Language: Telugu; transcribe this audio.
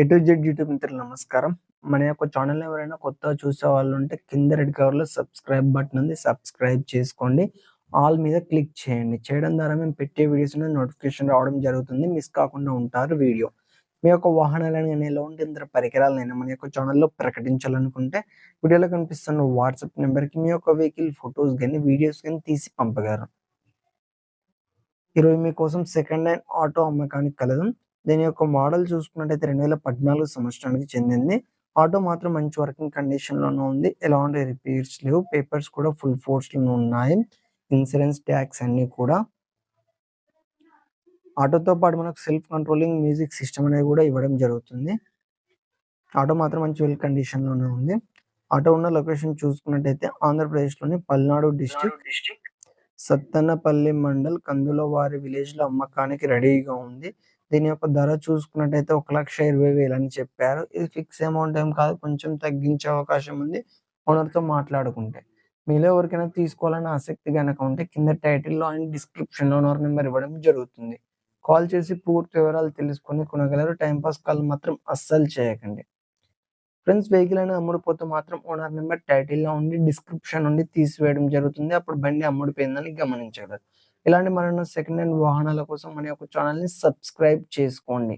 ఎటు జెడ్ యూట్యూబ్ మిత్రులు నమస్కారం. మన యొక్క ఛానల్ ఎవరైనా కొత్తగా చూసే వాళ్ళు ఉంటే కింద రెడ్ కవర్లో సబ్స్క్రైబ్ బటన్ ఉంది. సబ్స్క్రైబ్ చేసుకోండి. ఆల్ మీద క్లిక్ చేయండి. చేయడం ద్వారా మేము పెట్టే వీడియోస్ నోటిఫికేషన్ రావడం జరుగుతుంది. మిస్ కాకుండా ఉంటారు వీడియో. మీ యొక్క వాహనాలను ఎలా ఉంటే ఇతర పరికరాలనైనా మన యొక్క ఛానల్లో ప్రకటించాలనుకుంటే వీడియోలో కనిపిస్తున్న వాట్సాప్ నెంబర్కి మీ యొక్క వెహికల్ ఫోటోస్ కానీ వీడియోస్ కానీ తీసి పంపగలరు. ఈరోజు మీకోసం సెకండ్ హ్యాండ్ ఆటో అమ్మకానికి కలదు. దీని యొక్క మోడల్ చూసుకున్నట్టయితే 2014 సంవత్సరానికి చెందింది. ఆటో మాత్రం మంచి వర్కింగ్ కండిషన్‌లోనే ఉంది. ఎలాంటి రిపేర్స్ లేవు. పేపర్స్ కూడా ఫుల్ ఫోర్స్‌లోనే ఉన్నాయి. ఇన్సూరెన్స్ ట్యాక్స్ అన్నీ కూడా ఆటోతో పాటు మనకు సెల్ఫ్ కంట్రోలింగ్ మ్యూజిక్ సిస్టమ్ అనేది కూడా ఇవ్వడం జరుగుతుంది. ఆటో మాత్రం మంచి వెల్ కండిషన్‌లోనే ఉంది. ఆటో ఉన్న లొకేషన్ చూసుకున్నట్టయితే ఆంధ్రప్రదేశ్‌లోని పల్నాడు డిస్ట్రిక్ట్ సత్తెనపల్లి మండల్ కందులవారి విలేజ్‌లో అమ్మకానికి రెడీగా ఉంది. దీని యొక్క ధర చూసుకున్నట్టయితే 1,20,000 అని చెప్పారు. ఇది ఫిక్స్ అమౌంట్ ఏం కాదు. కొంచెం తగ్గించే అవకాశం ఉంది. ఓనర్‌తో మాట్లాడుకుంటే. మీలో ఎవరికైనా తీసుకోవాలని ఆసక్తి కనుక ఉంటే కింద టైటిల్‌లో అండ్ డిస్క్రిప్షన్‌లో ఓనర్ నెంబర్ ఇవ్వడం జరుగుతుంది. కాల్ చేసి పూర్తి వివరాలు తెలుసుకొని కొనగలరు. టైంపాస్ పాస్ కాల్ మాత్రం అస్సలు చేయకండి. ఫ్రెండ్స్ వెహికల్ అనేది అమ్ముడుపోతే మాత్రం ఓనర్ నెంబర్ టైటిల్‌లో ఉండి డిస్క్రిప్షన్ ఉండి తీసివేయడం జరుగుతుంది. అప్పుడు బండి అమ్ముడుపోయిందని గమనించగలరు. ఇలాంటి మరెన్నో సెకండ్ హ్యాండ్ వాహనాల కోసం మన యొక్క ఛానల్ని సబ్స్క్రైబ్ చేసుకోండి.